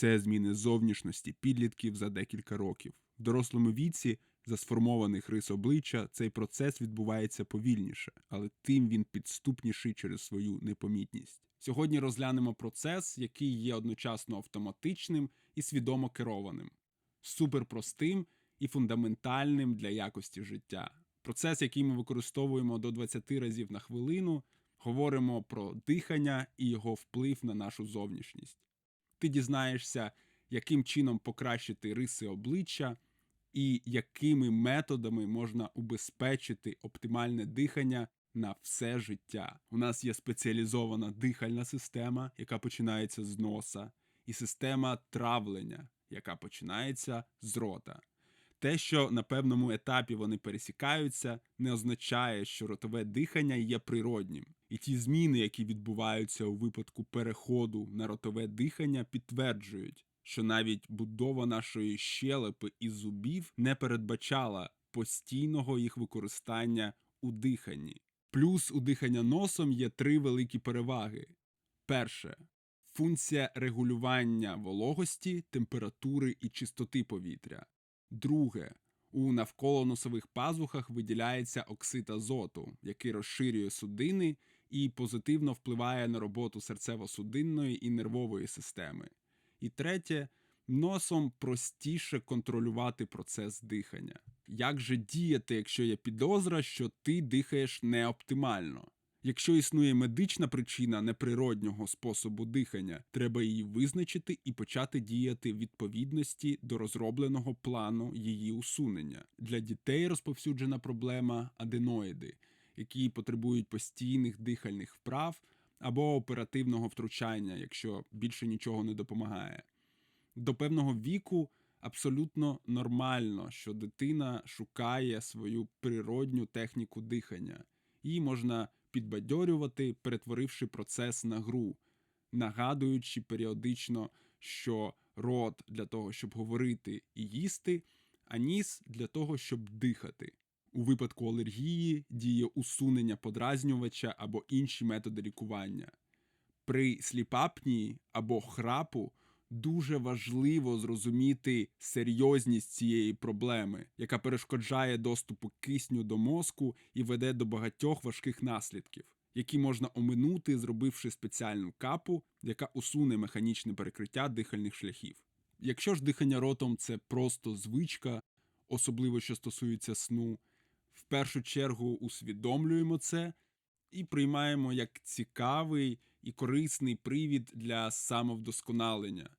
Це зміни зовнішності підлітків за декілька років. В дорослому віці за сформованих рис обличчя цей процес відбувається повільніше, але тим він підступніший через свою непомітність. Сьогодні розглянемо процес, який є одночасно автоматичним і свідомо керованим, суперпростим і фундаментальним для якості життя. Процес, який ми використовуємо до 20 разів на хвилину, говоримо про дихання і його вплив на нашу зовнішність. Ти дізнаєшся, яким чином покращити риси обличчя і якими методами можна убезпечити оптимальне дихання на все життя. У нас є спеціалізована дихальна система, яка починається з носа, і система травлення, яка починається з рота. Те, що на певному етапі вони пересікаються, не означає, що ротове дихання є природнім. І ті зміни, які відбуваються у випадку переходу на ротове дихання, підтверджують, що навіть будова нашої щелепи і зубів не передбачала постійного їх використання у диханні. Плюс у дихання носом є три великі переваги: перше функція регулювання вологості, температури і чистоти повітря. Друге, у навколоносових пазухах виділяється оксид азоту, який розширює судини і позитивно впливає на роботу серцево-судинної і нервової системи. І третє, носом простіше контролювати процес дихання. Як же діяти, якщо є підозра, що ти дихаєш неоптимально? Якщо існує медична причина неприроднього способу дихання, треба її визначити і почати діяти в відповідності до розробленого плану її усунення. Для дітей розповсюджена проблема аденоїди, які потребують постійних дихальних вправ або оперативного втручання, якщо більше нічого не допомагає. До певного віку абсолютно нормально, що дитина шукає свою природню техніку дихання. Її можна підбадьорювати, перетворивши процес на гру, нагадуючи періодично, що рот для того, щоб говорити і їсти, а ніс для того, щоб дихати. У випадку алергії діє усунення подразнювача або інші методи лікування. При сліпапнії або храпу дуже важливо зрозуміти серйозність цієї проблеми, яка перешкоджає доступу кисню до мозку і веде до багатьох важких наслідків, які можна оминути, зробивши спеціальну капу, яка усуне механічне перекриття дихальних шляхів. Якщо ж дихання ротом це просто звичка, особливо що стосується сну, в першу чергу усвідомлюємо це і приймаємо як цікавий і корисний привід для самовдосконалення.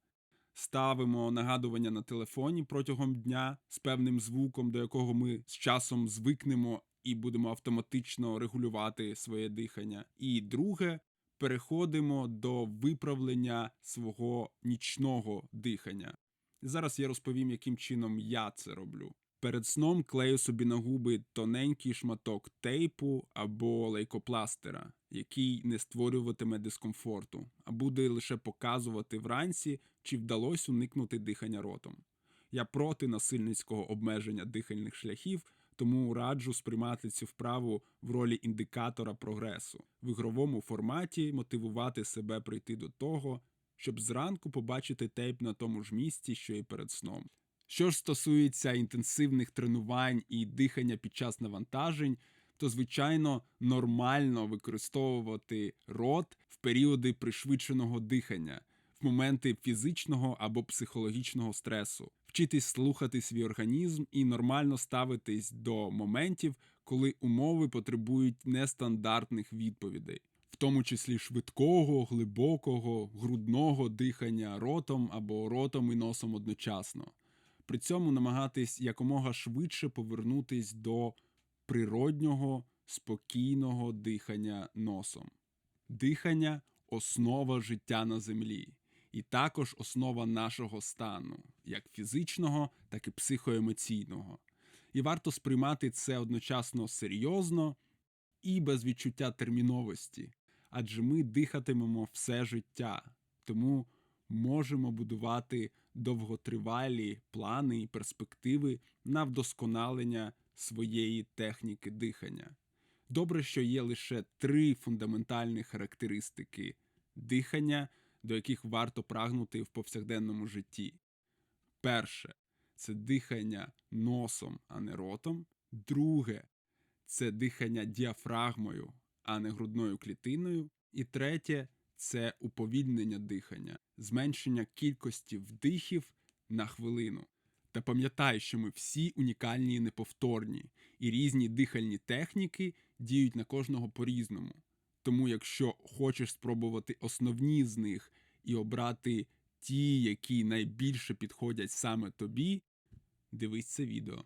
Ставимо нагадування на телефоні протягом дня з певним звуком, до якого ми з часом звикнемо і будемо автоматично регулювати своє дихання. І друге, переходимо до виправлення свого нічного дихання. Зараз я розповім, яким чином я це роблю. Перед сном клею собі на губи тоненький шматок тейпу або лейкопластера, який не створюватиме дискомфорту, а буде лише показувати вранці, чи вдалося уникнути дихання ротом. Я проти насильницького обмеження дихальних шляхів, тому раджу сприймати цю вправу в ролі індикатора прогресу, в ігровому форматі мотивувати себе прийти до того, щоб зранку побачити тейп на тому ж місці, що і перед сном. Що ж стосується інтенсивних тренувань і дихання під час навантажень, то звичайно нормально використовувати рот в періоди пришвидшеного дихання, в моменти фізичного або психологічного стресу, вчитись слухати свій організм і нормально ставитись до моментів, коли умови потребують нестандартних відповідей. В тому числі швидкого, глибокого, грудного дихання ротом або ротом і носом одночасно при цьому намагатись якомога швидше повернутись до природнього, спокійного дихання носом. Дихання основа життя на землі, і також основа нашого стану, як фізичного, так і психоемоційного. І варто сприймати це одночасно серйозно і без відчуття терміновості, адже ми дихатимемо все життя, тому можемо будувати довготривалі плани і перспективи на вдосконалення своєї техніки дихання. Добре, що є лише три фундаментальні характеристики дихання, до яких варто прагнути в повсякденному житті. Перше це дихання носом, а не ротом. Друге це дихання діафрагмою, а не грудною клітиною. І третє це уповільнення дихання, зменшення кількості вдихів на хвилину. Та пам'ятай, що ми всі унікальні і неповторні, і різні дихальні техніки діють на кожного по-різному. Тому, якщо хочеш спробувати основні з них і обрати ті, які найбільше підходять саме тобі, дивись це відео.